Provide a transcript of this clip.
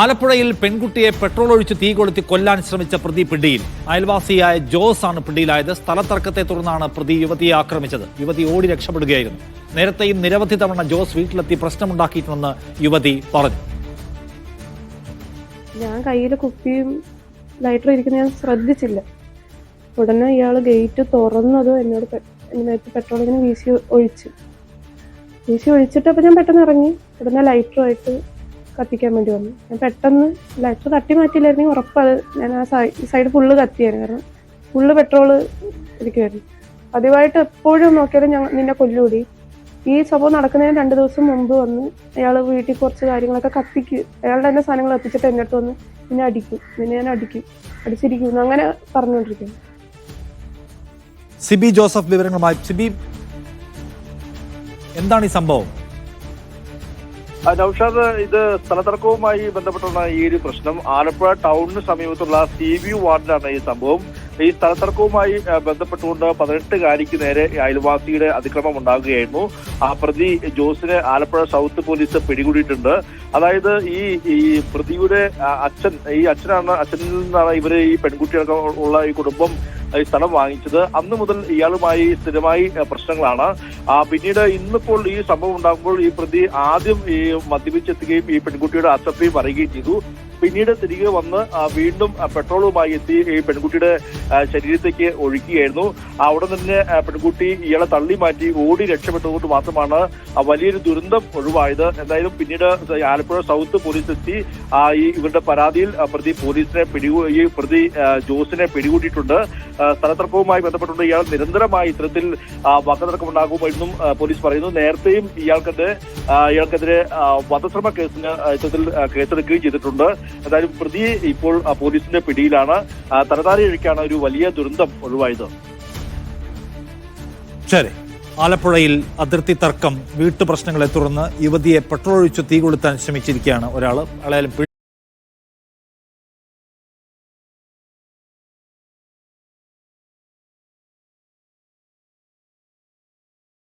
ആലപ്പുഴയിൽ പെൺകുട്ടിയെ പെട്രോൾ ഒഴിച്ച് തീ കൊളുത്തി കൊല്ലാൻ ശ്രമിച്ച പ്രതി പിടിയിൽ അയൽവാസിയായ ജോസ് ആണ് പിടിയിലായത്. സ്ഥലത്തർക്കത്തെ തുടർന്നാണ് പ്രതി യുവതിയെ ആക്രമിച്ചത്. യുവതി ഓടി രക്ഷപ്പെടുകയായിരുന്നു. നേരത്തെയും നിരവധി തവണ ജോസ് വീട്ടിലെത്തി പ്രശ്നമുണ്ടാക്കിയിട്ടുണ്ടെന്ന് യുവതി പറഞ്ഞു. ഞാൻ കയ്യിൽ കുപ്പിയും ലൈറ്ററും ഇരിക്കുന്ന ഞാൻ ശ്രദ്ധിച്ചില്ല. ഉടനെ ഇയാൾ ഗേറ്റ് തുറന്നത് എന്നോട് എന്നിട്ട് പെട്രോൾ ഇങ്ങനെ വീശി ഒഴിച്ചു. വീശി ഒഴിച്ചിട്ട് ഞാൻ പെട്ടെന്ന് ഇറങ്ങി. ഉടനെ ലൈറ്ററുമായിട്ട് കത്തിക്കാൻ വേണ്ടി വന്നു. ഞാൻ പെട്ടെന്ന് ലൈറ്റർ തട്ടി മാറ്റിയില്ലായിരുന്നെങ്കിൽ ഉറപ്പത് ഞാൻ ആ സൈഡ് ഫുള്ള് കത്തിയായിരുന്നു. കാരണം ഫുള്ള് പെട്രോൾ ഇരിക്കുമായിരുന്നു പതിവായിട്ട് എപ്പോഴും നോക്കിയാലും ഞങ്ങൾ നിന്നെ കൊല്ലൂടി. ഈ സംഭവം നടക്കുന്നതിന് രണ്ട് ദിവസം മുമ്പ് വന്ന് അയാൾ വീട്ടിൽ കുറച്ച് കാര്യങ്ങളൊക്കെ കത്തിക്കും അയാളുടെ തന്നെ സാധനങ്ങൾ എത്തിച്ചിട്ട് അടുത്ത് വന്ന് നിന്നെ അടിക്കും. നിന്നെ ഞാൻ അടിക്കും. അടിച്ചിരിക്കുന്നു അങ്ങനെ പറഞ്ഞുകൊണ്ടിരിക്കുന്നു. സിബി ജോസഫ് വിവരങ്ങളുമായി. സിബി എന്താണ് ഈ സംഭവം? നൗഷാദ് ഇത് സ്ഥലതർക്കവുമായി ബന്ധപ്പെട്ടുള്ള ഈ ഒരു പ്രശ്നം. ആലപ്പുഴ ടൗണിന് സമീപത്തുള്ള സി വി വാർഡിലാണ് ഈ സംഭവം. ഈ സ്ഥലത്തർക്കവുമായി ബന്ധപ്പെട്ടുകൊണ്ട് പതിനെട്ട് കാരിക്ക് നേരെ അയൽവാസിയുടെ അതിക്രമം ഉണ്ടാകുകയായിരുന്നു. ആ പ്രതി ജോസിനെ ആലപ്പുഴ സൗത്ത് പോലീസ് പിടികൂടിയിട്ടുണ്ട്. അതായത് ഈ ഈ പ്രതിയുടെ അച്ഛൻ ഈ അച്ഛനാണ് അച്ഛനിൽ നിന്നാണ് ഇവർ ഈ പെൺകുട്ടികളൊക്കെ ഉള്ള ഈ കുടുംബം ഈ സ്ഥലം വാങ്ങിച്ചത്. അന്ന് മുതൽ ഇയാളുമായി സ്ഥിരമായി പ്രശ്നങ്ങളാണ്. പിന്നീട് ഇന്നിപ്പോൾ ഈ സംഭവം ഉണ്ടാകുമ്പോൾ ഈ പ്രതി ആദ്യം ഈ മദ്യപിച്ചെത്തുകയും ഈ പെൺകുട്ടിയുടെ അസഭ്യം പറയുകയും ചെയ്തു. പിന്നീട് തിരികെ വന്ന് വീണ്ടും പെട്രോളുമായി എത്തി ഈ പെൺകുട്ടിയുടെ ശരീരത്തേക്ക് ഒഴുക്കുകയായിരുന്നു അവിടെ നിന്ന് പെൺകുട്ടി ഇയാളെ തള്ളി മാറ്റി ഓടി രക്ഷപ്പെട്ടതുകൊണ്ട് മാത്രമാണ് വലിയൊരു ദുരന്തം ഒഴിവായത്. എന്തായാലും പിന്നീട് ആലപ്പുഴ സൗത്ത് പോലീസ് എത്തി ഈ ഇവരുടെ പരാതിയിൽ പ്രതി പോലീസിനെ പിടികൂ ഈ പ്രതി ജോസിനെ പിടികൂടിയിട്ടുണ്ട്. സ്ഥലത്തർക്കവുമായി ബന്ധപ്പെട്ടുണ്ട് ഇയാൾ നിരന്തരമായി ഇത്തരത്തിൽ ഉണ്ടാകുമെന്നും പോലീസ് പറയുന്നു. നേരത്തെയും ഇയാൾക്കെതിരെ ഇയാൾക്കെതിരെ വധശ്രമ കേസിന് ഇത്തരത്തിൽ കേസെടുക്കുകയും ചെയ്തിട്ടുണ്ട്. എന്തായാലും പ്രതി ഇപ്പോൾ പോലീസിന്റെ പിടിയിലാണ്. ആ, തലതാരി ഒഴിക്കാണ് ഒരു വലിയ ദുരന്തം ഒഴിവായത്. ശരി. ആലപ്പുഴയിൽ അതിർത്തി തർക്കം വീട്ടുപ്രശ്നങ്ങളെ തുടർന്ന് യുവതിയെ പെട്രോൾ ഒഴിച്ച് തീ കൊളുത്താൻ ശ്രമിച്ചിരിക്കുകയാണ് ഒരാൾ